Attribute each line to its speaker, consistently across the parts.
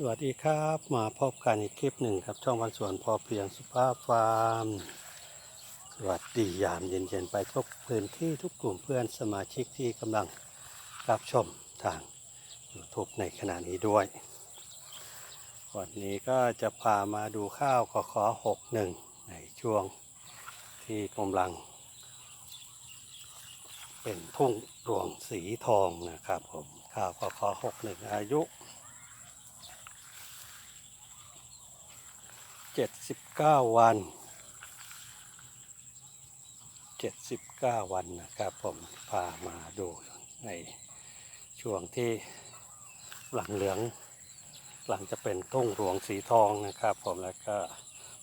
Speaker 1: สวัสดีครับมาพบกันอีกคลิปหนึ่งครับ ช่องวันสวนพอเพียงสุภาพฟาร์ม สวัสดียามเย็นๆไปทุกพื้นที่ทุกกลุ่มเพื่อนสมาชิกที่กำลังรับชมทาง YouTube ในขณะนี้ด้วย วันนี้ก็จะพามาดูข้าวขอขอหกหนึ่งในช่วงที่กำลัง เป็นทุ่งรวงสีทองนะครับผมข้าวขอขอหกหนึ่งอายุ เจ็ดสิบเก้าวันเจ็ดสิบเก้าวันนะครับ ผมพามาดูในช่วงที่หลังเหลือง หลังจะเป็นทุ่งหลวงสีทองนะครับ ผมแล้วก็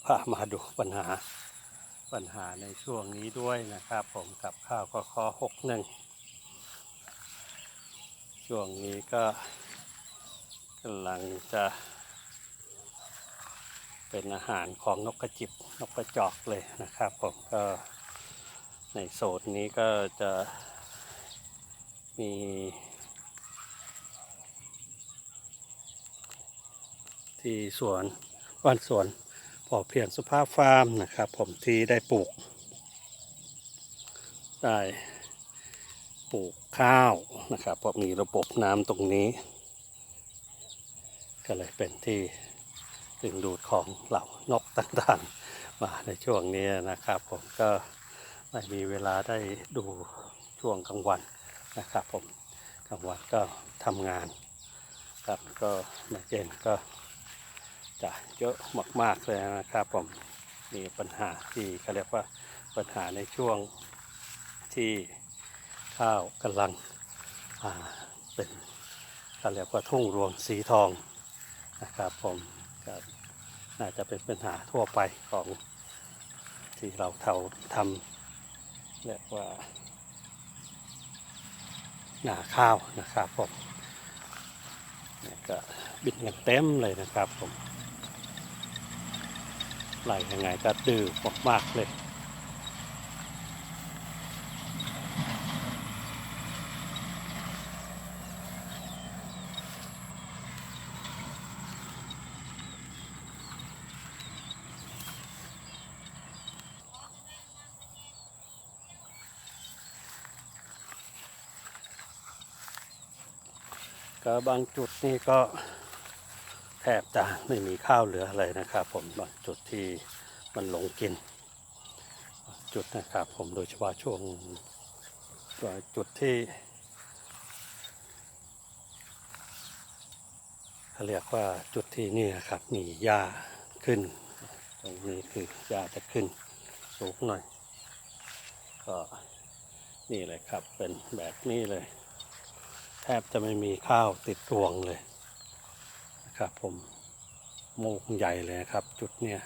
Speaker 1: พามาดูปัญหาปัญหาในช่วงนี้ด้วยนะครับ ผมกับข้าวกคอหกหนึ่งช่วงนี้ก็กำลังจะ เป็นอาหารของนกกระจิบนกกระจอกเลยนะครับผมก็ในโซนนี้ก็จะมีที่สวนบ้านสวนพอเพียงสุภาพฟาร์มนะครับ ผมที่ได้ปลูก ได้ปลูกข้าวนะครับเพราะมีระบบน้ำตรงนี้ ก็เลยเป็นที่ดึงดูด ของเหล่านกต่างๆ มาในช่วงนี้นะครับ ผมก็ไม่มีเวลาได้ดูช่วงกลางวันนะครับ ผมกลางวันก็ทำงานครับก็ในเย็นก็จะเยอะมากๆเลยนะครับผมมีปัญหาที่เขาเรียกว่าปัญหาในช่วงที่ข้าวกำลังอ่าเป็นเขาเรียกว่าทุ่งรวงสีทองนะครับผมก น่าจะเป็นปัญหาทั่วไปของที่เราเทาทำเรียกว่าหนาข้าวนะครับผมนี่ก็บินกันเต็มเลยนะครับผมไหลยังไงก็ดื้อมากๆเลย ก็บางจุดนี่ก็แทบจะไม่มีข้าวเหลืออะไรนะครับผมบางจุดที่มันหลงกิน จุดนะครับผมโดยเฉพาะช่วงจุดที่เขาเรียกว่าจุดที่นี่นะครับมีหญ้าขึ้น ตรงนี้คือหญ้าจะขึ้นสูงหน่อย ก็นี่เลยครับเป็นแบบนี้เลย แทบจะไม่มีข้าวติดรวงเลยนะครับผมโมกใหญ่เลยนะครับ จุดเนี้ย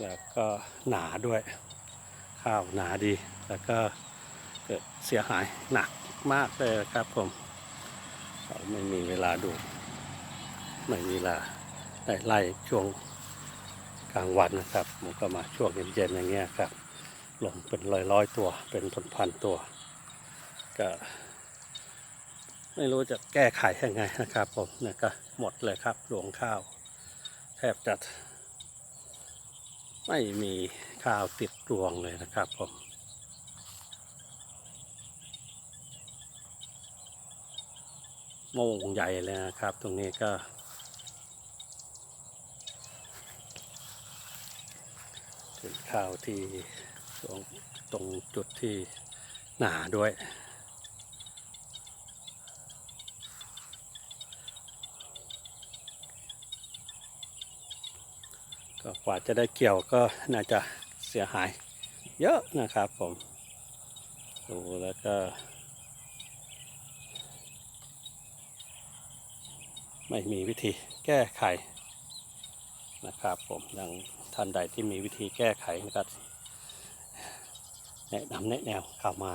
Speaker 1: แล้วก็หนาด้วย ข้าวหนาดี แล้วก็เกิดเสียหายหนักมากเลยครับผมเราไม่มีเวลาดูไม่มีเวลาได้ไล่ช่วงกลางวันนะครับ มันก็มาช่วงเย็นๆอย่างเงี้ยครับลงเป็นร้อยๆตัวเป็นพันๆตัว ก็ไม่รู้จะแก้ไขยังไงนะครับผมเนี่ยก็หมดเลยครับหลวงข้าวแทบจะไม่มีข้าวติดรวงเลยนะครับผมโมงใหญ่เลยนะครับ ตรงนี้ก็เป็นข้าวที่ตรงตรงจุดที่หนาด้วย ก็กว่าจะได้เกี่ยวก็น่าจะเสียหาย เยอะนะครับผม ดูแล้วก็ ไม่มีวิธีแก้ไขนะครับผมดังท่านใดที่มีวิธีแก้ไขนะครับแนะนำแนะแนวเข้ามา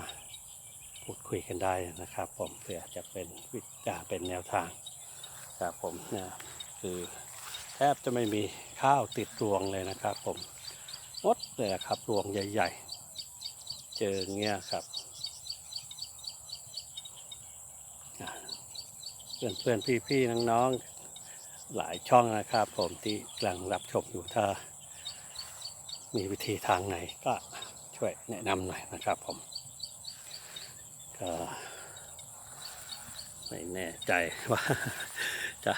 Speaker 1: พูดคุยกันได้นะครับ ผมเพื่อจะเป็นวิจาเป็นแนวทางครับผมนี่ยคือ แทบจะไม่มีข้าวติดรวงเลยนะครับผมหมดเลยครับรวงใหญ่ ๆ เจอเงี้ยครับอะพื่อนเพื่อนพี่พี่ๆน้องๆหลายช่องนะครับผมที่กำลังรับชมอยู่ถ้า มีวิธีทางไหนก็ช่วยแนะนำหน่อยนะครับผมก็ไม่แน่ใจว่าจะ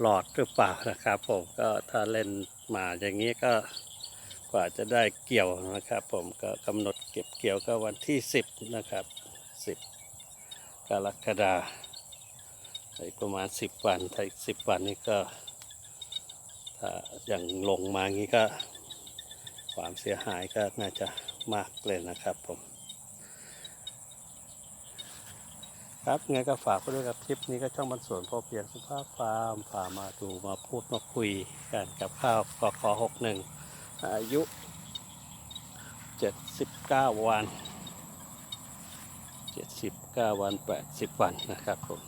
Speaker 1: หลอดหรือเปล่านะครับผมก็ถ้าเล่นมาอย่างนี้ก็กว่าจะได้เกี่ยวนะครับ ผมก็กำหนดเก็บเกี่ยวก็วันที่ 10 นะครับ 10 กรกฎาคมอีกประมาณ 10 วันถ้าอีก10 วันนี้ก็ถ้าอย่างลงมางี้ก็ ความเสียหายก็น่าจะมากเลยนะครับผม ครับไงก็ฝากไปด้วยกับคลิปนี้ก็ช่องบรรสวนพอเพียงสุภาพฟาร์มพามาดูมาพูดมาคุยกันกับข้าวกคหกหนึ่งอายุ79วัน79วัน80วันนะครับผม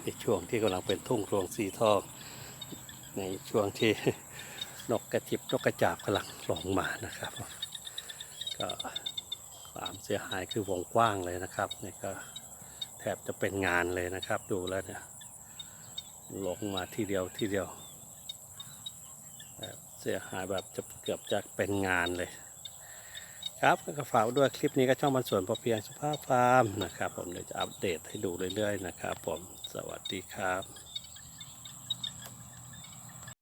Speaker 1: ในช่วงที่กำลังเป็นทุ่งรวงสีทองในช่วงที่นกกระจิบนกกระจาบกำลังลงมานะครับก็ความเสียหายคือวงกว้างเลยนะครับนี่ก็ แทบจะเป็นงานเลยนะครับ ดูแล้วเนี่ยลงมาทีเดียวทีเดียวแบบเสียหายแบบจะเกือบจะเป็นงานเลย ครับก็ฝากด้วยคลิปนี้ก็ช่องบรรส่วนพอเพียงสุภาพฟาร์มนะครับ ผมเดี๋ยวจะอัปเดตให้ดูเรื่อยๆนะครับ ผมสวัสดีครับ